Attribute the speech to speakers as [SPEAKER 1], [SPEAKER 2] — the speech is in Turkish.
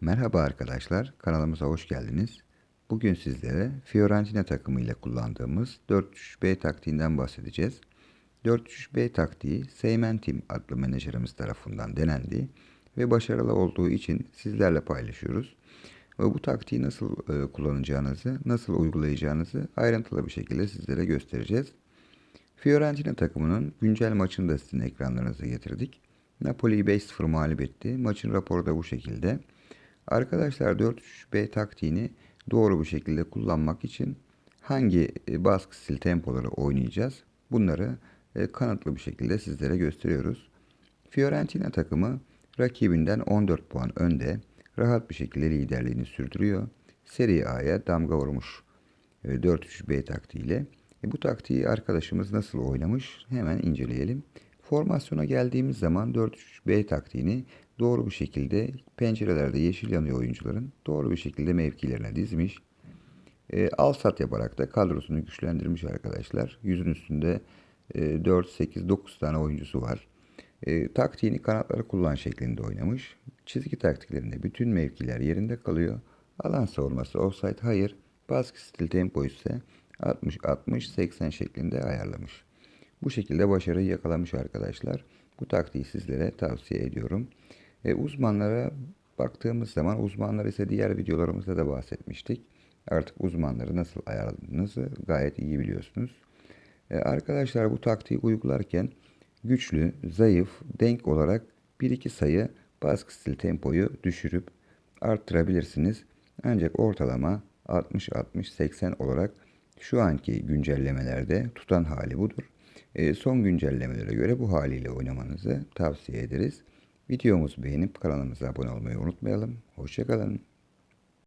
[SPEAKER 1] Merhaba arkadaşlar, kanalımıza hoş geldiniz. Bugün sizlere Fiorentina takımı ile kullandığımız 4-3-B taktiğinden bahsedeceğiz. 4-3-B taktiği Seymen Team adlı menajerimiz tarafından denendi ve başarılı olduğu için sizlerle paylaşıyoruz. Ve bu taktiği nasıl e, kullanacağınızı, nasıl uygulayacağınızı ayrıntılı bir şekilde sizlere göstereceğiz. Fiorentina takımının güncel maçını da sizin ekranlarınıza getirdik. Napoli'yi 5-0 mağlup etti. Maçın raporu da bu şekilde. Arkadaşlar 4-3-B taktiğini doğru bir şekilde kullanmak için hangi e, baskı stil tempoları oynayacağız? Bunları e, kanıtlı bir şekilde sizlere gösteriyoruz. Fiorentina takımı rakibinden 14 puan önde rahat bir şekilde liderliğini sürdürüyor. Serie A'ya damga vurmuş 4-3-B e, taktiğiyle. Bu taktiği arkadaşımız nasıl oynamış hemen inceleyelim. Formasyona geldiğimiz zaman 4-3-B taktiğini doğru bir şekilde pencerelerde yeşil yanıyor oyuncuların doğru bir şekilde mevkilerine dizmiş. E, al sat yaparak da kadrosunu güçlendirmiş arkadaşlar. Yüzün üstünde e, 4, 8, 9 tane oyuncusu var. E, taktiğini kanatları kullan şeklinde oynamış. Çizgi taktiklerinde bütün mevkiler yerinde kalıyor. Alan savunması offside hayır. Baskı stil tempo ise 60-60-80 şeklinde ayarlamış. Bu şekilde başarıyı yakalamış arkadaşlar. Bu taktiği sizlere tavsiye ediyorum. E, uzmanlara baktığımız zaman uzmanlar ise diğer videolarımızda da bahsetmiştik. Artık uzmanları nasıl ayarladığınızı gayet iyi biliyorsunuz. E, arkadaşlar bu taktiği uygularken güçlü, zayıf, denk olarak 1-2 sayı baskı stil tempoyu düşürüp arttırabilirsiniz. Ancak ortalama 60-60-80 olarak şu anki güncellemelerde tutan hali budur. E, son güncellemelere göre bu haliyle oynamanızı tavsiye ederiz. Videomuzu beğenip kanalımıza abone olmayı unutmayalım. Hoşçakalın.